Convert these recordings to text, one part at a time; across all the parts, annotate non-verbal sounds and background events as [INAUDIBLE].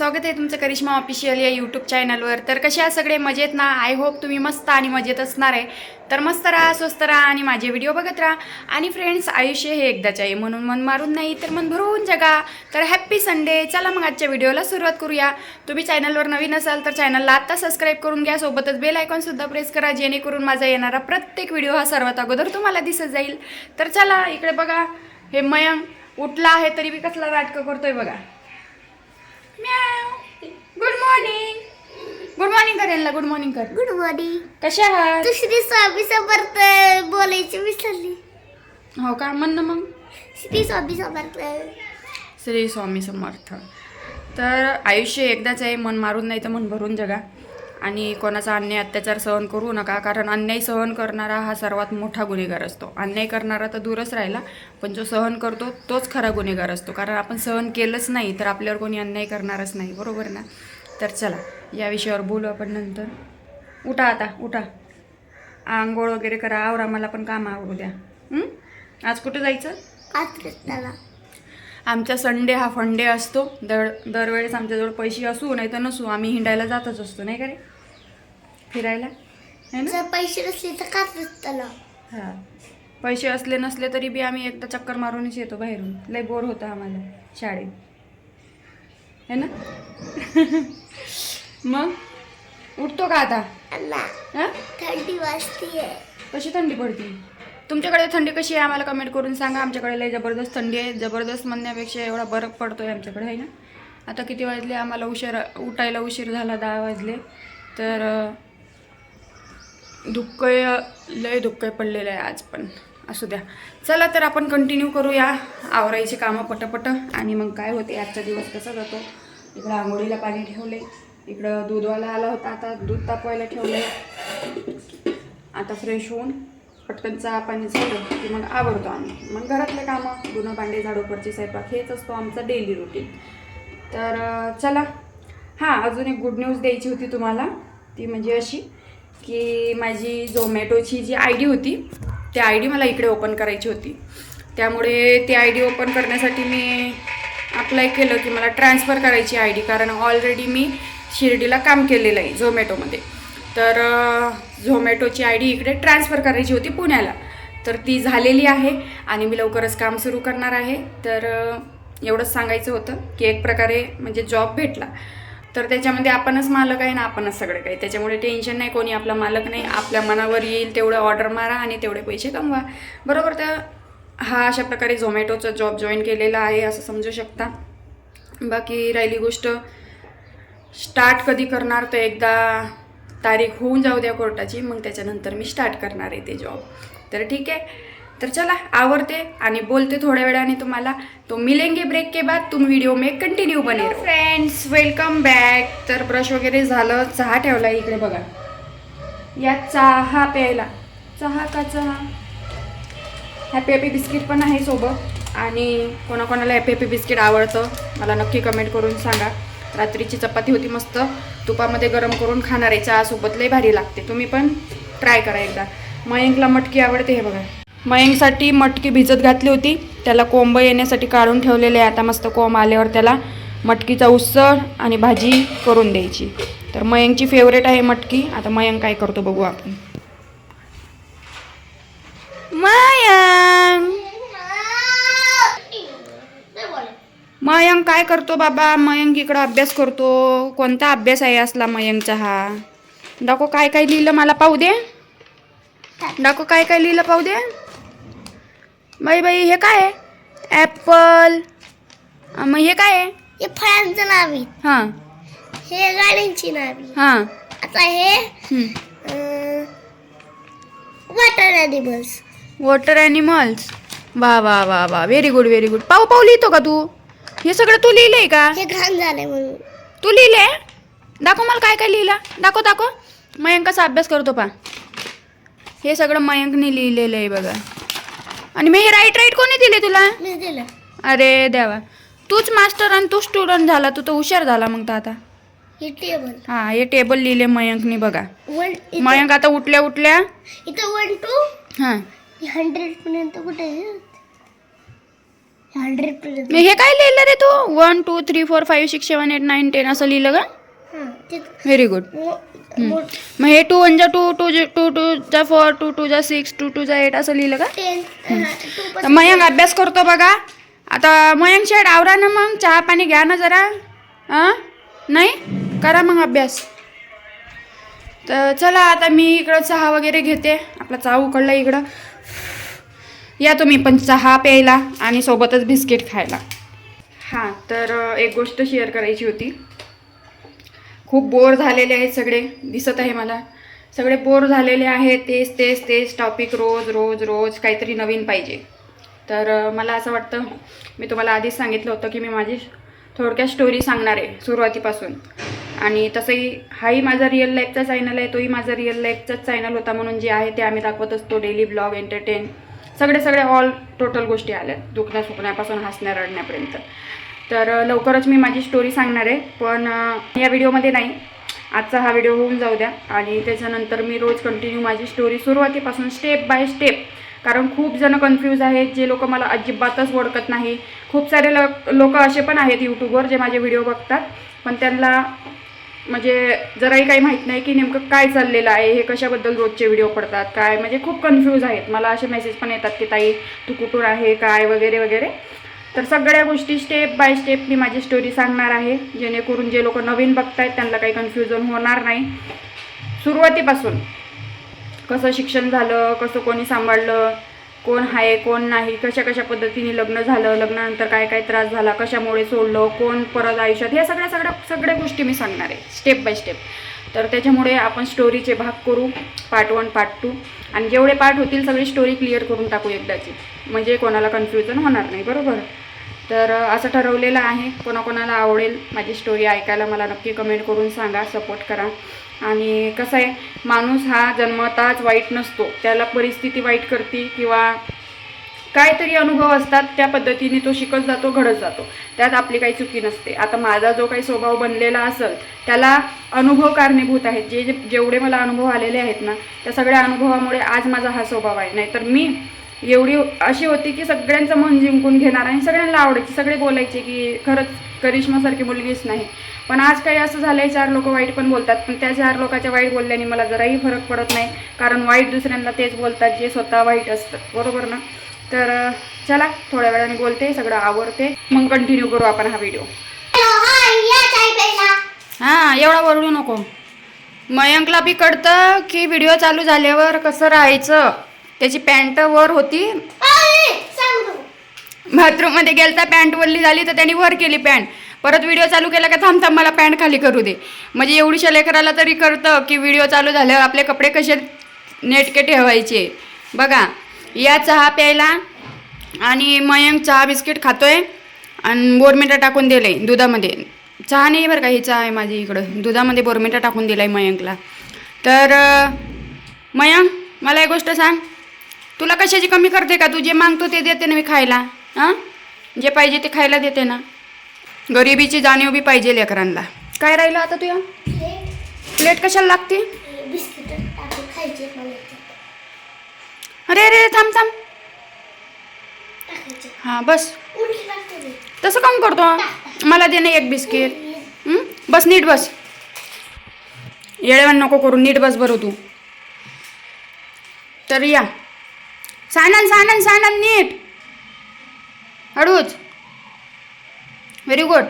स्वागत आहे तुमचं करिश्मा ऑफिशियल या यूट्यूब चॅनलवर तर कशा आहात सगळे? मजेत ना? आय होप तुम्ही मस्त आणि मजेत असणार आहे. तर मस्त राहा स्वस्त राहा आणि माझे व्हिडिओ बघत राहा. आणि फ्रेंड्स आयुष्य हे एकदाच आहे. म्हणून मन मारून नाही तर मन भरून जगा. तर हॅप्पी संडे चला मग आजच्या व्हिडिओला सुरुवात करूया. तुम्ही चॅनलवर नवीन असाल तर चॅनलला आत्ता सबस्क्राईब करून घ्या. सोबतच बेल आयकॉनसुद्धा प्रेस करा जेणेकरून माझा येणारा प्रत्येक व्हिडिओ हा सर्वात अगोदर तुम्हाला दिसत जाईल. तर चला इकडे बघा. हे मयंक उठला आहे तरी बी कसला नाटकं करतोय बघा. गुड मॉर्निंग गुड मॉर्निंग कर यांना गुड मॉर्निंग कर. गुड मॉर्निंग कशा आहात? दुसरी स्वामी समर्थ बोलायची विसरली. हो का? म्हण ना मग. श्री स्वामी समर्थ. श्री स्वामी समर्थ. तर आयुष्य एकदाच आहे मन मारून नाही तर मन भरून जगा. आणि कोणाचा अन्याय अत्याचार सहन करू नका कारण अन्याय सहन करणारा हा सर्वात मोठा गुन्हेगार असतो. अन्याय करणारा तर दूरच राहिला पण जो सहन करतो तोच खरा गुन्हेगार असतो. कारण आपण सहन केलंच नाही तर आपल्यावर कोणी अन्याय करणारच नाही बरोबर ना? तर चला या विषयावर बोलू आपण नंतर. उठा आता उठा. आंघोळ वगैरे करा आवरा मला पण काम आवडू द्या? आज कुठं जायचं? कात्रला आमचा संडे हा फंडे असतो. दर दरवेळेस आमच्याजवळ पैसे असू नाही तर नसू आम्ही हिंडायला जातच असतो नाही का रे? फिरायला? है ना? जर पैसे नसले तर कात्रला हां. पैसे असले नसले तरी बी आम्ही एकदा चक्कर मारूनच येतो बाहेरून. लय बोर होतं आम्हाला शाळेत. है ना? [LAUGHS] मग? उठतो का आता? अण्णा हां? थंडी वाजतीये. कशी थंडी पडते? तुमच्याकडे थंडी कशी आहे? आम्हाला कमेंट करून सांगा. आमच्याकडे लय जबरदस्त थंडी आहे. जबरदस्त म्हणण्यापेक्षा एवढा बरफ पडतो आहे आमच्याकडे आहे ना? आता किती वाजले? आम्हाला उशीर उठायला उशीर झाला दहा वाजले. तर अं, धुक्क लय धुक्क पडलेलं आहे आज पण. असू द्या. चला तर आपण कंटिन्यू करूया. आवरायची कामं पटपट. आणि मग काय होते? आजचा दिवस कसा जातो? इकडं आंघोळीला पाणी ठेवले. इकडं दूधवाला आला होता. आता दूध तापवायला ठेवले आता फ्रेश होऊन पटकन चहा पाणी झालं की मग आवडतो आम्ही. मग घरातले कामं धुणं भांडे झाडोपरची स्वयंपाक हेच असतो आमचा डेली रुटीन तर चला. हां अजून एक गुड न्यूज द्यायची होती तुम्हाला. ती म्हणजे अशी की माझी झोमॅटोची जी आय डी होती ती आय डी मला इकडे ओपन करायची होती. त्यामुळे ती आय डी ओपन करण्यासाठी मी अप्लाय केलं की मला ट्रान्सफर करायची आय डी कारण ऑलरेडी मी शिर्डीला काम केलेलं आहे झोमॅटोमध्ये तर झोमॅटोची आय डी इकडे ट्रान्सफर करायची होती पुण्याला. तर ती झालेली आहे आणि मी लवकरच काम सुरू करणार आहे. तर एवढंच सांगायचं होतं की एक प्रकारे म्हणजे जॉब भेटला. तर त्याच्यामध्ये आपणच मालक आहे ना आपणच सगळं काही. त्याच्यामुळे टेन्शन नाही कोणी आपला मालक नाही आपल्या मनावर येईल तेवढं ऑर्डर मारा आणि तेवढे पैसे कमवा. बरोबर तर हा अशा प्रकारे झोमॅटोचा जॉब जॉईन केलेला आहे असं समजू शकता. बाकी राहिली गोष्ट स्टार्ट कधी करणार तर एकदा तारीख होऊन जाऊ द्या कोर्टाची मग त्याच्यानंतर मी स्टार्ट करणार आहे ते जॉब तर ठीक आहे. तर चला आवडते आणि बोलते थोड्या वेळाने तुम्हाला. तो मिलेंगे ब्रेक के बाद तुम व्हिडिओ मे कंटिन्यू बने फ्रेंड्स वेलकम बॅक तर ब्रश वगैरे झालं चहा ठेवला इकडे बघा. या चहा प्यायला. चहा का चहा? हॅपी हॅपी बिस्किट पण आहे सोबत. आणि कोणाकोणाला हॅपी हॅपी बिस्किट आवडतं मला नक्की कमेंट करून सांगा. रात्रीची चपाती होती मस्त. तुपामध्ये गरम करून खाणार आहे चहासोबत लई भारी लागते. तुम्ही पण ट्राय करा एकदा. मयंकला मटकी आवडते हे बघा. मयंकसाठी मटकी भिजत घातली होती. त्याला कोंब येण्यासाठी काढून ठेवलेले आहे. आता मस्त कोंब आल्यावर त्याला मटकीचा उसळ आणि भाजी करून द्यायची. तर मयंकची फेवरेट आहे मटकी. आता मयंक काय करतो बघू आपण. मयंक! मयंक काय करतो बाबा? मयंक इकडं अभ्यास करतो. कोणता अभ्यास आहे असला मयंकचा हा? दाखव काय काय लिहिलं मला पाहू दे. दाखव काय काय लिहिलं पाहू दे. बाई बाई हे काय आहे? ॲपल मग हे काय आहे? हे फळांचं नाव आहे. हां. हे गाड्यांची नाव आहे. हां. आता हे. वॉटर ॲनिमल्स वॉटर ॲनिमल्स वा वा वा वा. व्हेरी गुड व्हेरी गुड पाहू पाहू लिहितो का तू? हे सगळं तू लिहिलंय का? हे घाण झाले म्हणून. तू लिहिले दाखव मला काय काय लिहिलं. दाखव दाखव. मयंकाचा अभ्यास करतो पा हे सगळं मयंकने लिहिलेलं आहे बघा. आणि मी हे राईट राईट कोणी दिले तुला? मी दिलं. अरे देवा. तूच मास्टर आणि तू स्टुडंट झाला तू तर हुशार झाला मग तर आता. हे टेबल हां हे टेबल लिहिले मयंकने बघा. वन मयंक आता उठल्या उठल्या. इथं वन टू हां. हंड्रेड पर्यंत कुठे आहे? हंड्रेड पर्यंत. मी हे काय लिहिलं रे तू? One two three four five six seven eight nine ten असं लिहिलं का? हां व्हेरी गुड मग हे टू वन जा टू टू टू टू जा फोर टू टू जा सिक्स टू टू जा एट असं लिहिलं का? मयंक अभ्यास करतो बघा. आता मयंक शेड आवरा ना मग चहा पाणी घ्या ना जरा. हां? नाही? करा मग अभ्यास. तर चला आता मी इकडं चहा वगैरे घेते. आपला चहा उकडला इकडं. या तुम्ही पण चहा प्यायला आणि सोबतच बिस्किट खायला. हां तर एक गोष्ट शेअर करायची होती. खूप बोर झालेले आहेत सगळे दिसत आहे मला. सगळे बोर झालेले आहेत तेच तेच तेच टॉपिक रोज रोज रोज काहीतरी नवीन पाहिजे. तर मला असं वाटतं मी तुम्हाला आधीच सांगितलं होतं की मी माझी थोडक्यात स्टोरी सांगणार आहे सुरुवातीपासून. आणि तसंही हाही माझा रिअल लाईफचा चॅनल आहे तोही माझा रिअल लाईफचाच चॅनल होता म्हणून जे आहे ते आम्ही दाखवत असतो डेली ब्लॉग एंटरटेन सगळे सगळे ऑल टोटल गोष्टी आल्या दुखण्या सुकण्यापासून हसण्या रडण्यापर्यंत तर लवकरच मी माझी स्टोरी सांगणार आहे. पण या व्हिडिओमध्ये नाही. आजचा हा व्हिडिओ होऊन जाऊ द्या. आणि त्याच्यानंतर मी रोज कंटिन्यू माझी स्टोरी सुरुवातीपासून स्टेप बाय स्टेप कारण खूप जण कन्फ्यूज आहेत. जे लोक मला अजिबातच ओळखत नाही. खूप सारे ल लोक असे पण आहेत यूट्यूबवर जे माझे व्हिडिओ बघतात. पण त्यांना म्हणजे जराही काही माहीत नाही की नेमकं काय चाललेलं आहे. हे कशाबद्दल रोजचे व्हिडिओ पडतात काय? म्हणजे खूप कन्फ्यूज आहेत. मला असे मेसेज पण येतात की ताई तू कुठून आहे? काय? वगैरे वगैरे. तर सगळ्या गोष्टी स्टेप बाय स्टेप मी माझी स्टोरी सांगणार आहे. जेणेकरून जे लोक नवीन बघतायत त्यांना काही कन्फ्युजन होणार नाही. सुरुवातीपासून कसं शिक्षण झालं कसं कोणी सांभाळलं कोण आहे कोण नाही कशा कशा पद्धतीने लग्न झालं लग्नानंतर काय काय त्रास झाला कशामुळे सोडलं कोण परत आयुष्यात ह्या सगळ्या सगळ्या सगळ्या गोष्टी मी सांगणार आहे स्टेप बाय स्टेप तर त्याच्यामुळे आपण स्टोरीचे भाग करू पार्ट वन पार्ट टू आणि जेवढे पार्ट होतील सगळी स्टोरी क्लिअर करून टाकू एकदाची. म्हणजे कोणाला कन्फ्युजन होणार नाही बरोबर? तर असं ठरवलेलं आहे. कोणाकोणाला आवडेल माझी स्टोरी ऐकायला मला नक्की कमेंट करून सांगा सपोर्ट करा. आणि कसं आहे माणूस हा जन्मताच वाईट नसतो. त्याला परिस्थिती वाईट करते किंवा काहीतरी अनुभव असतात त्या पद्धतीने तो शिकत जातो घडत जातो. त्यात आपली काही चुकी नसते. आता माझा जो काही स्वभाव बनलेला असेल त्याला अनुभव कारणीभूत आहेत. जे जे जेवढे मला अनुभव आलेले आहेत ना त्या सगळ्या अनुभवामुळे आज माझा हा स्वभाव आहे. नाहीतर मी एवढी अशी होती की सगळ्यांचं मन जिंकून घेणार आणि सगळ्यांना आवडायची. सगळे बोलायचे की खरंच करिश्मासारखी मुलगीच नाही. पण आज काही असं झालं आहे चार लोक वाईट पण बोलतात. पण त्या चार लोकांच्या वाईट बोलल्याने मला जराही फरक पडत नाही. कारण वाईट दुसऱ्यांना तेच बोलतात जे स्वतः वाईट असतात बरोबर ना? तर चला थोड्या वेळाने बोलते सगळं आवडते मग कंटिन्यू करू आपण हा व्हिडिओ हां एवढा वरळू नको. मयंकला बी कळतं की व्हिडिओ चालू झाल्यावर कसं राहायचं. त्याची पॅन्ट वर होती. बाथरूममध्ये गेलता पॅन्ट वरली झाली तर त्यांनी वर केली पॅन्ट परत व्हिडिओ चालू केला का थांब थांब मला पॅन्ट खाली करू दे. म्हणजे एवढीशा लेकराला तरी करतं की व्हिडिओ चालू झाल्यावर आपले कपडे कसे नेटके ठेवायचे. बघा या चहा प्यायला आणि मयंक चहा बिस्किट खातोय आणि बोरमिटा टाकून दिलंय दुधामध्ये. चहा नाही बरं का ही चहा आहे माझी इकडं. दुधामध्ये बोरमिटा टाकून दिलाय मयंकला. तर मयंक मला एक गोष्ट सांग. तुला कशाची कमी करते का? तू जे मागतो ते देते ना मी खायला हां जे पाहिजे ते खायला देते ना. गरिबीची जाणीव बी पाहिजे लेकरांना. काय राहिलं आता तुया प्लेट. कशाला लागते बिस्किट टाकून खायचे मला अरे अरे थांब थांब. हां बस. तसं काम करतो? मला दे ना एक बिस्किट? बस नीट बस. येळेवान नको करू नीट बस बरं तू. तर या. सानन सानन सानन नीट. हळूच. व्हेरी गुड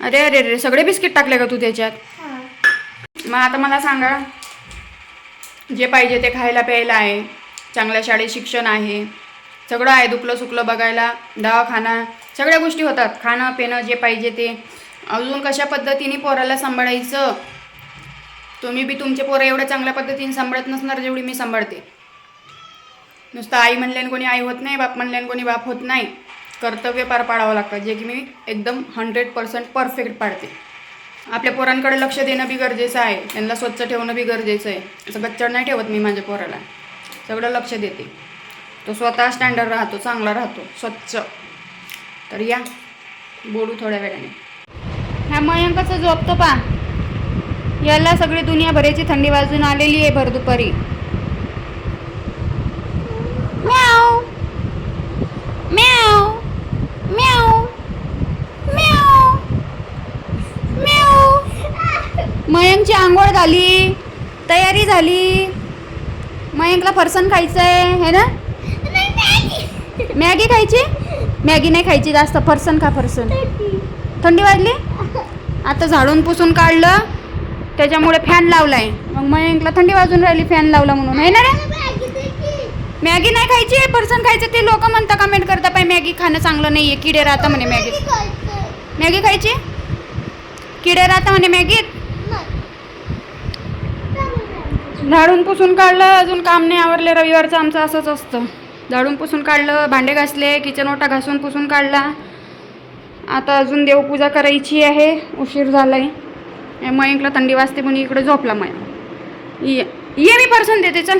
अरे अरे अरे सगळे बिस्किट टाकले का तू त्याच्यात. मग आता मला सांगा. जे पाहिजे ते खायला प्यायला आहे. चांगल्या शाळेत शिक्षण आहे. सगळं आहे दुखलं सुकलं बघायला. दवाखाना सगळ्या गोष्टी होतात. खाणं पिणं जे पाहिजे ते. अजून कशा पद्धतीने पोराला सांभाळायचं? तुम्ही बी तुमचे पोरं एवढ्या चांगल्या पद्धतीने सांभाळत नसणार जेवढी मी सांभाळते. नुसतं आई म्हणल्याने कोणी आई होत नाही बाप म्हणल्याने कोणी बाप होत नाही. कर्तव्य पार पाडावं लागतं जे की मी एकदम हंड्रेड पर्सेंट परफेक्ट पाडते. आपल्या पोरांकडे लक्ष देणं बी गरजेचं आहे. त्यांना स्वच्छ ठेवणं बी गरजेचं आहे. असं गच्चड नाही ठेवत मी माझ्या पोराला. सगळं लक्ष देते. तो स्वतः स्टँडर्ड राहतो चांगला राहतो. स्वच्छ. तर या. बोलू थोड्या वेळाने. ह्या मयंकाचं झोपतो पा याला सगळी दुनिया भरायची थंडी वाजून आलेली आहे भर दुपारी. मयंकची आंघोळ झाली तयारी झाली. मयंकला फरसन खायचं आहे हे ना? मॅगी खायची? मॅगी नाही खायची जास्त फरसन खा फरसन. थंडी वाजली? आता झाडून पुसून काढलं. त्याच्यामुळे फॅन लावलाय. मग मयंकला थंडी वाजून राहिली फॅन लावला म्हणून. आहे ना रे? मॅगी नाही खायची फरसन खायचं ते लोक म्हणता कमेंट करता पाय मॅगी खाणं चांगलं नाहीये किडे राहता म्हणे मॅगी. मॅगी खायची? किडे राहता म्हणे मॅगीत? झाडून पुसून काढलं अजून काम नाही आवरले. रविवारचं आमचं असंच असतं. झाडून पुसून काढलं भांडे घासले किचन ओटा घासून पुसून काढला. आता अजून देवपूजा करायची आहे. उशीर झाला आहे मग इकडं थंडी वाजते म्हणून इकडे झोपला मग ये ये मी पर्सन देते चल.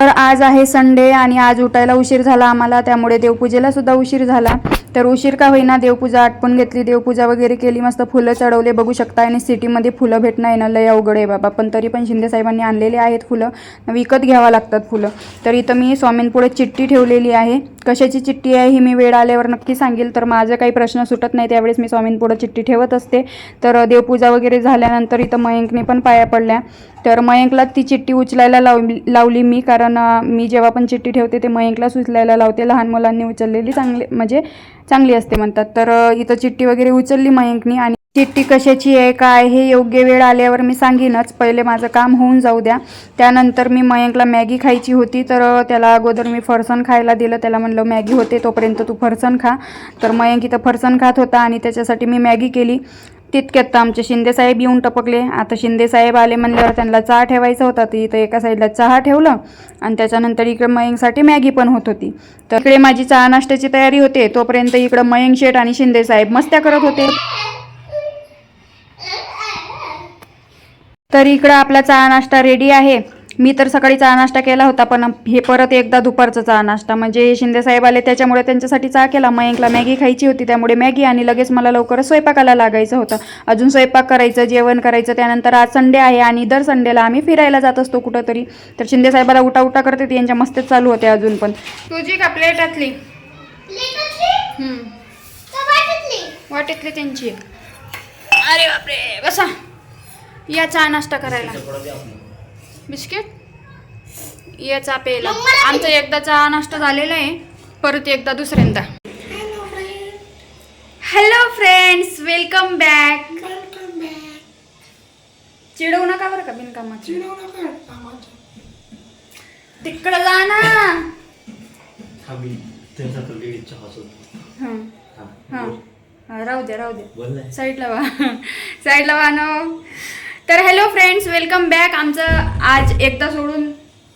तर आज आहे संडे आणि आज उठायला उशीर झाला आम्हाला त्यामुळे देवपूजेला सुद्धा उशीर झाला. तर उशीर का होईना देवपूजा आटपून घेतली देवपूजा वगैरे केली मस्त फुलं चढवले. बघू शकता आणि सिटीमध्ये फुलं भेटणं आहे ना लय अवघड आहे बाबा. पण तरी पण शिंदे साहेबांनी आणलेले आहेत फुलं. विकत घ्यावं लागतात फुलं. तर इथं मी स्वामींपुढे चिठ्ठी ठेवलेली आहे. कशाची चिठ्ठी आहे ही मी वेळ आल्यावर नक्की सांगेल. तर माझं काही प्रश्न सुटत नाही त्यावेळेस मी स्वामींपुढं चिठ्ठी ठेवत असते. तर देवपूजा वगैरे झाल्यानंतर इथं मयंकने पण पाया पडल्या. तर मयंकला ती चिठ्ठी उचलायला लावली लावली मी कारण मी जेव्हा पण चिठ्ठी ठेवते ते मयंकलाच उचलायला लावते. लहान मुलांनी उचललेली चांगली म्हणजे चांगली असते म्हणतात. तर इथं चिठ्ठी वगैरे उचलली मयंकनी आणि चिठ्ठी कशाची आहे काय हे योग्य वेळ आल्यावर मी सांगेनच. पहिले माझं काम होऊन जाऊ द्या. त्यानंतर मी मयंकला मॅगी खायची होती तर त्याला अगोदर मी फरसन खायला दिलं. त्याला म्हणलं मॅगी होते तोपर्यंत तू फरसन खा. तर मयंक इथं फरसन खात होता आणि त्याच्यासाठी मी मॅगी केली. तितक्यात तर आमचे शिंदेसाहेब येऊन टपकले. आता शिंदेसाहेब आले म्हणल्यावर त्यांना चहा ठेवायचा होता. तर इथं एका साईडला चहा ठेवलं आणि त्याच्यानंतर इकडे मयंकसाठी मॅगी पण होत होती. तर इकडे माझी चहा नाश्त्याची तयारी होते. तोपर्यंत इकडं मयंक शेठ आणि शिंदेसाहेब मस्त्या करत होते. तर इकडं आपला चहा नाश्ता रेडी आहे. मी तर सकाळी चहा नाश्ता केला होता पण हे परत एकदा दुपारचा चहा नाश्ता. म्हणजे शिंदे साहेब आले त्याच्यामुळे त्यांच्यासाठी चहा केला. मयंकला मॅगी खायची होती त्यामुळे मॅगी आणि लगेच मला लवकरच स्वयंपाकाला लागायचं होतं. अजून स्वयंपाक करायचं जेवण करायचं त्यानंतर आज संडे आहे आणि दर संडेला आम्ही फिरायला जात असतो कुठंतरी. तर शिंदे साहेबाला उठा उठा करते ते यांच्या मस्तेच चालू होते अजून पण. तुझी का प्लेटातली वाटेतली त्यांची. अरे बापरे बसा. या चहा नाश्ता करायला. बिस्किट? या चहा प्यायला आमचा एकदा चहा नाश्ता झालेला आहे. परत एकदा दुसऱ्यांदा. हॅलो फ्रेंड्स वेलकम बॅक चिडवू नका बरं का बिनकामाची. तिकडं जा ना. हं, हा, हं. हं, राहू द्या राहू द्या. साईडला वा. साईडला वा नो. तर हॅलो फ्रेंड्स वेलकम बॅक आमचं आज एकदा सोडून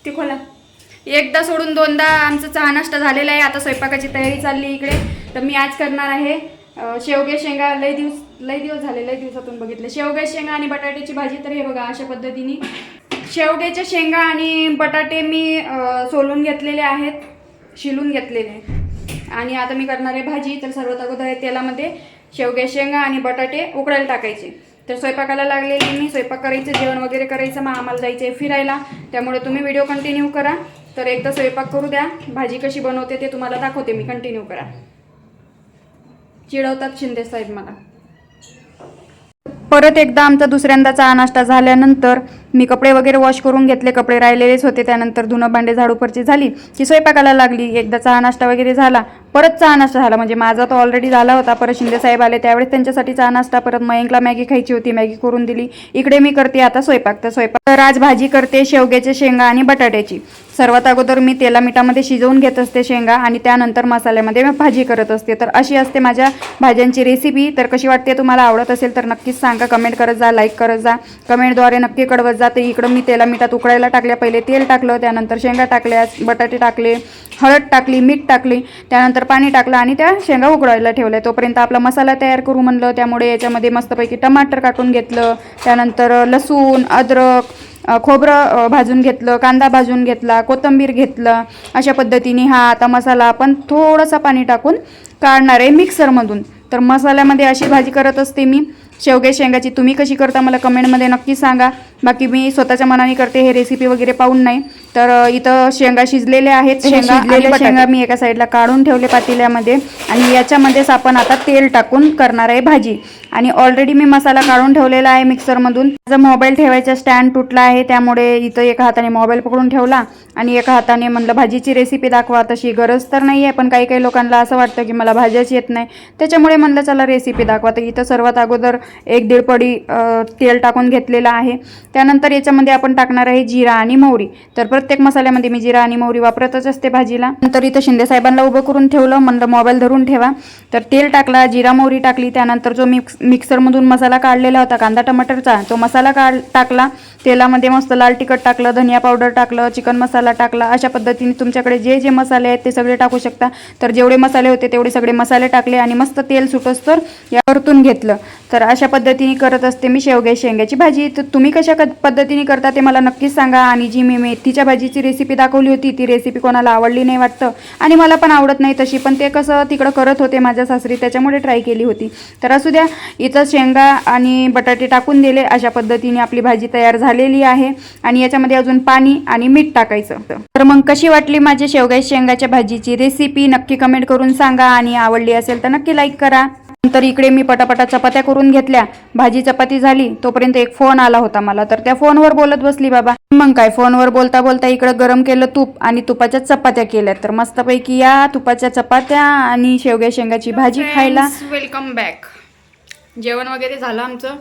ते खोला. एकदा सोडून दोनदा आमचं चहा नाश्ता झालेला आहे. आता स्वयंपाकाची तयारी चालली इकडे. तर मी आज करणार आहे शेवगे शेंगा. लय दिवस लय दिवस झाले लय दिवसातून बघितले. शेवगे शेंगा आणि बटाट्याची भाजी तर हे बघा अशा पद्धतीने. शेवग्याच्या शेंगा आणि बटाटे मी सोलून घेतलेले आहेत शिलून घेतलेले आणि आता मी करणार आहे भाजी. तर सर्वात अगोदर आहे तेलामध्ये शेवग्या शेंगा आणि बटाटे उकडायला टाकायचे. तर स्वयंपाकाला लागलेली मी स्वयंपाक करायचं जेवण वगैरे करायचं मग आम्हाला जायचं आहे फिरायला. त्यामुळे तुम्ही व्हिडिओ कंटिन्यू करा. तर एकदा स्वयंपाक करू द्या. भाजी कशी बनवते ते तुम्हाला दाखवते मी. कंटिन्यू करा. चिडवतात शिंदे साहेब मला. परत एकदा आमचा दुसऱ्यांदा चहा नाश्ता झाल्यानंतर मी कपडे वगैरे वॉश करून घेतले. कपडे राहिलेलेच होते. त्यानंतर धुणं भांडे झाडूपरची झाली. की स्वयंपाकाला लागली. एकदा चहा नाश्ता वगैरे झाला. परत चहा नाश्ता झाला. म्हणजे माझा तो ऑलरेडी झाला होता. परत शिंदे साहेब आले त्यावेळेस त्यांच्यासाठी चहा नाश्ता परत मयंकला मॅगी खायची होती. मॅगी करून दिली. इकडे मी करते आता स्वयंपाक. तर स्वयंपाक तर आज भाजी करते शेवग्याच्या शेंगा आणि बटाट्याची. सर्वात अगोदर मी तेला मिठामध्ये शिजवून घेत असते शेंगा आणि त्यानंतर मसाल्यामध्ये मी भाजी करत असते. तर अशी असते माझ्या भाज्यांची रेसिपी तर कशी वाटते? तुम्हाला आवडत असेल तर नक्कीच सांगा. कमेंट करत जा लाईक करत जा. कमेंटद्वारे नक्की कळवत जा. तर इकडं मी तेला मिठात उकळायला टाकल्या. पहिले तेल टाकलं त्यानंतर शेंगा टाकल्या बटाटे टाकले हळद टाकली मीठ टाकली त्यानंतर पाणी टाकलं आणि त्या शेंगा उकळायला ठेवल्या. तोपर्यंत आपला मसाला तयार करू म्हणलं. त्यामुळे याच्यामध्ये मस्तपैकी टमाटर काटून घेतलं. त्यानंतर लसूण अद्रक खोबरं भाजून घेतलं कांदा भाजून घेतला कोथिंबीर घेतलं अशा पद्धतीने हा आता मसाला आपण थोडंसं पाणी टाकून काढणार आहे मिक्सरमधून. तर मसाल्यामध्ये अशी भाजी करत असते मी. शेवगे शेंगाची तुम्ही कशी करता मला कमेंटमध्ये नक्की सांगा. बाकी मी स्वतःच्या मनाने करते हे रेसिपी वगैरे पाहून नाही. तर इथं शेंगा शिजलेल्या आहेत. शेंगा शेंगा मी एका साईडला काढून ठेवले पातेल्यामध्ये. आणि याच्यामध्येच आपण आता तेल टाकून करणार आहे भाजी. आणि ऑलरेडी मी मसाला काढून ठेवलेला आहे मिक्सरमधून माझा मोबाईल ठेवायचा स्टँड तुटला आहे त्यामुळे इथं एका हाताने मोबाईल पकडून ठेवला. आणि एका हाताने म्हणलं भाजीची रेसिपी दाखवा. तशी गरज तर नाही आहे पण काही काही लोकांना असं वाटतं की मला भाज्याच येत नाही. त्याच्यामुळे म्हणलं चला रेसिपी दाखवा. तर इथं सर्वात अगोदर एक दीड पडी तेल टाकून घेतलेलं आहे. त्यानंतर याच्यामध्ये आपण टाकणार आहे जिरा आणि मोहरी. तर प्रत्येक मसाल्यामध्ये मी जिरा आणि मोहरी वापरतच असते भाजीला. नंतर इथं शिंदे साहेबांना उभं करून ठेवलं. म्हणलं मोबाईल धरून ठेवा. तर तेल टाकला जिरा मोहरी टाकली. त्यानंतर जो मिक्स मिक्सरमधून मसाला काढलेला होता कांदा टमाटरचा तो मसाला काढ टाकला. तेलामध्ये मस्त लाल तिखट टाकलं धनिया पावडर टाकलं चिकन मसाला टाकला. अशा पद्धतीने तुमच्याकडे जे जे मसाले आहेत ते सगळे टाकू शकता. तर जेवढे मसाले होते तेवढे सगळे मसाले टाकले आणि मस्त तेल सुटस तर या परतून घेतलं. तर अशा पद्धतीने करत असते मी शेवगे शेंग्याची भाजी. तर तुम्ही कशा क- पद्धतीने करता ते मला नक्कीच सांगा. आणि जी मी मेथीच्या भाजीची रेसिपी दाखवली होती ती रेसिपी कोणाला आवडली नाही वाटतं. आणि मला पण आवडत नाही तशी. पण ते कसं तिकडं करत होते माझ्या सासरी त्याच्यामुळे ट्राय केली होती. तर असू द्या इथं शेंगा आणि बटाटे टाकून दिले. अशा पद्धतीने आपली भाजी तयार झालेली आहे. आणि याच्यामध्ये अजून पाणी आणि मीठ टाकायचं. तर मग कशी वाटली माझी शेवगा शेंगाच्या भाजीची रेसिपी नक्की कमेंट करून सांगा. आणि आवडली असेल तर नक्की लाईक करा. नंतर इकडे मी पटापटा चपात्या करून घेतल्या. भाजी चपाती झाली तोपर्यंत एक फोन आला होता मला. तर त्या फोनवर बोलत बसली बाबा मग काय? फोनवर बोलता बोलता इकडं गरम केलं तूप आणि तुपाच्या चपात्या केल्या. तर मस्तपैकी या तुपाच्या चपात्या आणि शेवग्या शेंगाची भाजी खायला. वेलकम बॅक जेवण वगैरे झालं आमचं.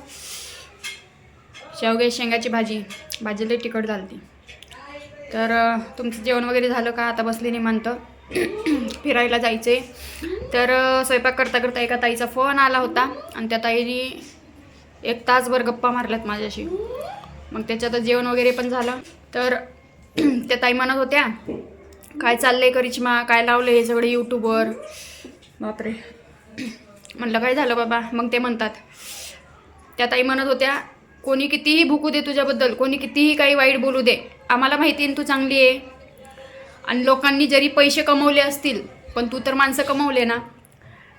शेवगे शेंगाची भाजी. भाजी लई तिखट झाली तर तुमचं जेवण वगैरे झालं का? आता बसली निमांत [CLEARS THROAT] फिरायला जायचे तर स्वयंपाक करता करता एका ताईचा फोन आला होता आणि त्या ताईने एक तासभर गप्पा मारल्यात माझ्याशी. मग त्याच्यातच जेवण वगैरे पण झालं. तर [CLEARS THROAT] त्या ताई म्हणत होत्या काय चाललंय करिश्मा काय लावलं हे सगळे यूट्यूबवर बापरे. [CLEARS THROAT] म्हणलं काय झालं बाबा? मग ते म्हणतात. त्या ताई म्हणत होत्या कोणी कितीही भुकू दे तुझ्याबद्दल कोणी कितीही काही वाईट बोलू दे आम्हाला माहिती आहे ना तू चांगली आहे. आणि लोकांनी जरी पैसे कमवले असतील पण तू तर माणसं कमवले ना.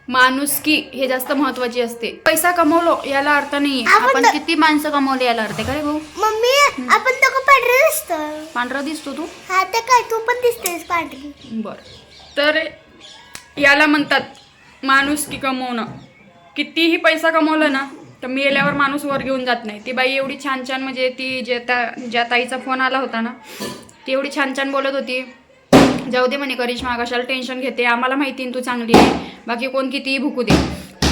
माणुसकी हे जास्त महत्वाची असते. पैसा कमवलो याला अर्थ नाही आपण किती माणसं कमवले याला अर्थ आहे का रे भाऊ? मम्मी आपण दोघं पांढरे दिसतो पांढरा दिसतो तू? हा तर काय तू पण दिसतेस पांढरी. बर. तर याला म्हणतात माणूस की कमवणं. कितीही पैसा कमवलं ना तर मेल्यावर माणूस वर घेऊन जात नाही. ती बाई एवढी छान छान म्हणजे ती जे त्या ज्या ताईचा फोन आला होता ना ती एवढी छान छान बोलत होती. जाऊ दे म्हणे करिश्मा कशाला टेन्शन घेते? आम्हाला माहिती आहे तू चांगली आहे. बाकी कोण कितीही भुकू दे.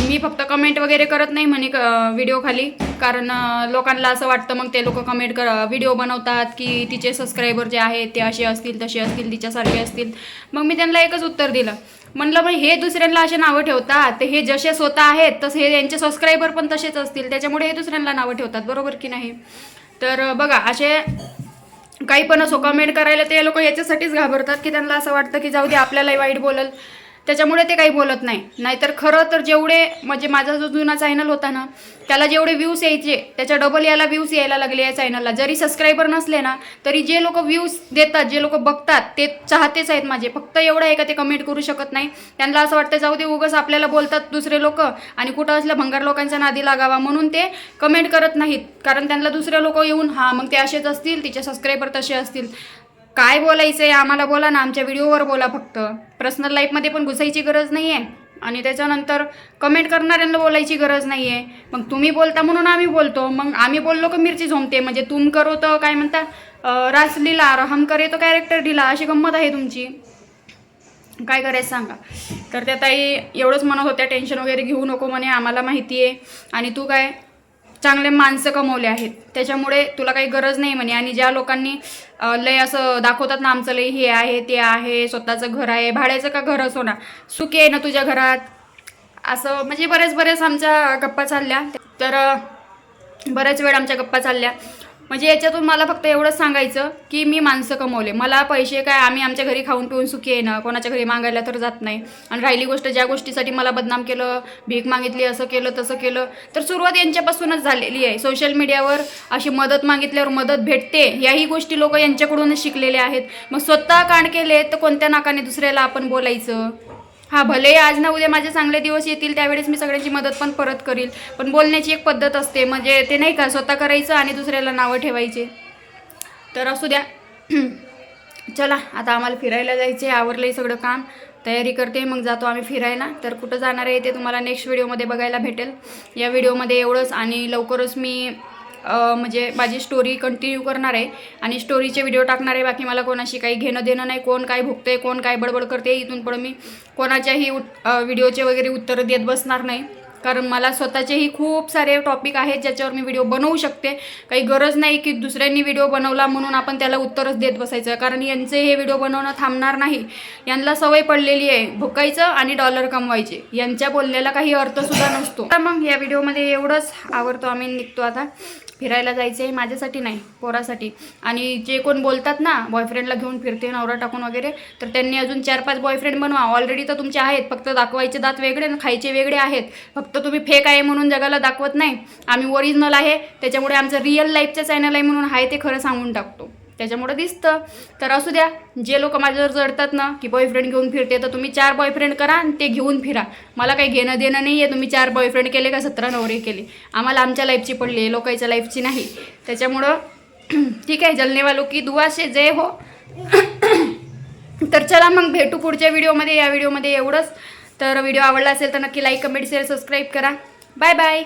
मी फक्त कमेंट वगैरे करत नाही म्हणे व्हिडिओ खाली. कारण लोकांना असं वाटतं मग ते लोक कमेंट कर व्हिडिओ बनवतात की तिचे सबस्क्रायबर जे आहेत ते असे असतील तसे असतील तिच्यासारखे असतील. मग मी त्यांना एकच उत्तर दिलं. म्हणलं मग हे दुसऱ्यांना असे नावं ठेवतात. तर हे जसे स्वतः आहेत तसे हे यांचे सबस्क्रायबर पण तसेच असतील. त्याच्यामुळे हे दुसऱ्यांना नावं ठेवतात. बरोबर की नाही? तर बघा असे काही पण असो कमेंट करायला ते लोक याच्यासाठीच घाबरतात की त्यांना असं वाटतं की जाऊ दे आपल्यालाही वाईट बोलल. त्याच्यामुळे ते काही बोलत नाही. नाहीतर खरं तर जेवढे म्हणजे माझा जो जुना चॅनल होता ना त्याला जेवढे व्ह्यूज यायचे त्याच्या डबल याला व्ह्यूज यायला लागले या चॅनलला जरी सबस्क्रायबर नसले ना तरी जे लोक व्ह्यूज देतात जे लोक बघतात ते चाहतेच आहेत माझे. फक्त एवढं आहे का ते कमेंट करू शकत नाही. त्यांना असं वाटतं जाऊ दे उगस आपल्याला बोलतात दुसरे लोक आणि कुठं असल्या भंगार लोकांच्या नादी लागावा. म्हणून ते कमेंट करत नाहीत. कारण त्यांना दुसरे लोक येऊन हां मग ते असेच असतील तिचे सबस्क्रायबर तसे असतील. काय बोलायचं आहे आम्हाला बोला ना आमच्या व्हिडिओवर बोला फक्त. पर्सनल लाईफमध्ये पण घुसायची गरज नाही आहे आणि त्याच्यानंतर कमेंट करणाऱ्यांना बोलायची गरज नाही आहे मग तुम्ही बोलता म्हणून आम्ही बोलतो. मग आम्ही बोललो का मिरची झोमते म्हणजे तुम करो तर काय म्हणता? रास लिला रहम करे तो कॅरेक्टर लिला अशी गंमत आहे तुमची. काय करायचं सांगा? तर त्या ताई एवढंच म्हणत होत्या टेन्शन वगैरे घेऊ नको म्हणे आम्हाला माहिती आहे आणि तू काय? चांगले माणसं कमवले आहेत. त्याच्यामुळे तुला काही गरज नाही म्हणे. आणि ज्या लोकांनी लय असं दाखवतात ना आमचं लय हे आहे ते आहे स्वतःचं घर आहे भाड्याचं का घर असो ना सुखी आहे ना तुझ्या घरात? असं म्हणजे बरेच बरेच आमच्या गप्पा चालल्या. तर बऱ्याच वेळ आमच्या गप्पा चालल्या. म्हणजे याच्यातून मला फक्त एवढंच सांगायचं की मी माणसं कमवले. मला पैसे काय आम्ही आमच्या घरी खाऊन पिऊन सुखी आहे ना? कोणाच्या घरी मागायला तर जात नाही. आणि राहिली गोष्ट ज्या गोष्टीसाठी मला बदनाम केलं भीक मागितली असं केलं तसं केलं तर सुरुवात यांच्यापासूनच झालेली आहे. सोशल मीडियावर अशी मदत मागितल्यावर मदत भेटते याही गोष्टी लोक यांच्याकडूनच शिकलेल्या आहेत. मग स्वतः कांड केले तर कोणत्या नाकाने दुसऱ्याला आपण बोलायचं? हा भले आज ना उद्या माझे चांगले दिवस येतील त्यावेळेस मी सगळ्यांची मदत पण परत करील. पण बोलण्याची एक पद्धत असते म्हणजे ते नाही का स्वतः करायचं आणि दुसऱ्याला नावं ठेवायचे. तर असू द्या. [CLEARS THROAT] चला आता आम्हाला फिरायला जायचे आवरलंय सगळं काम. तयारी करते मग जातो आम्ही फिरायला. तर कुठं जाणार आहे ते तुम्हाला नेक्स्ट व्हिडिओमध्ये बघायला भेटेल. या व्हिडिओमध्ये एवढंच आणि लवकरच मी म्हणजे माझी स्टोरी कंटिन्यू करणार आहे आणि स्टोरीचे व्हिडिओ टाकणार आहे. बाकी मला कोणाशी काही घेणं देणं नाही. कोण काय भुगते कोण काय बडबड करते इथून पुढं मी कोणाच्याही उत व्हिडिओचे वगैरे उत्तरं देत बसणार नाही. कारण मला स्वतःचेही खूप सारे टॉपिक आहेत ज्याच्यावर मी व्हिडिओ बनवू शकते. काही गरज नाही की दुसऱ्यांनी व्हिडिओ बनवला म्हणून आपण त्याला उत्तरच देत बसायचं. कारण यांचे हे व्हिडिओ बनवणं थांबणार नाही. यांना सवय पडलेली आहे भुकायचं आणि डॉलर कमवायचे. यांच्या बोलण्याला काही अर्थसुद्धा नसतो. तर मग या व्हिडिओमध्ये एवढंच. आवडतो आम्ही निघतो आता. फिरायला जायचं आहे माझ्यासाठी नाही पोरासाठी. आणि जे कोण बोलतात ना बॉयफ्रेंडला घेऊन फिरते नवरा टाकून वगैरे तर त्यांनी अजून चार पाच बॉयफ्रेंड बनवा. ऑलरेडी तर तुमचे आहेत फक्त दाखवायचे दात वेगळे आणि खायचे वेगळे आहेत. फक्त तुम्ही फेक आहे म्हणून जगाला दाखवत नाही. आम्ही ओरिजिनल आहे त्याच्यामुळे आमचं रिअल लाईफचं चॅनल आहे म्हणून आहे ते खरं सांगून टाकतो. त्याच्यामुळं दिसतं. तर असू द्या जे लोक माझ्यावर जडतात ना की बॉयफ्रेंड घेऊन फिरते तर तुम्ही चार बॉयफ्रेंड करा आणि ते घेऊन फिरा. मला काही घेणं देणं नाही आहे तुम्ही चार बॉयफ्रेंड केले का सतरा नवरे केले. आम्हाला आमच्या लाईफची पडली आहे लोकांच्या लाईफची नाही. त्याच्यामुळं [CLEARS THROAT] ठीक आहे जलनेवालो की दुवाशे जय हो. [CLEARS THROAT] तर चला मग भेटू पुढच्या व्हिडिओमध्ये या व्हिडिओमध्ये एवढंच. तर व्हिडिओ आवडला असेल तर नक्की लाईक कमेंट शेअर सबस्क्राईब करा. Bye bye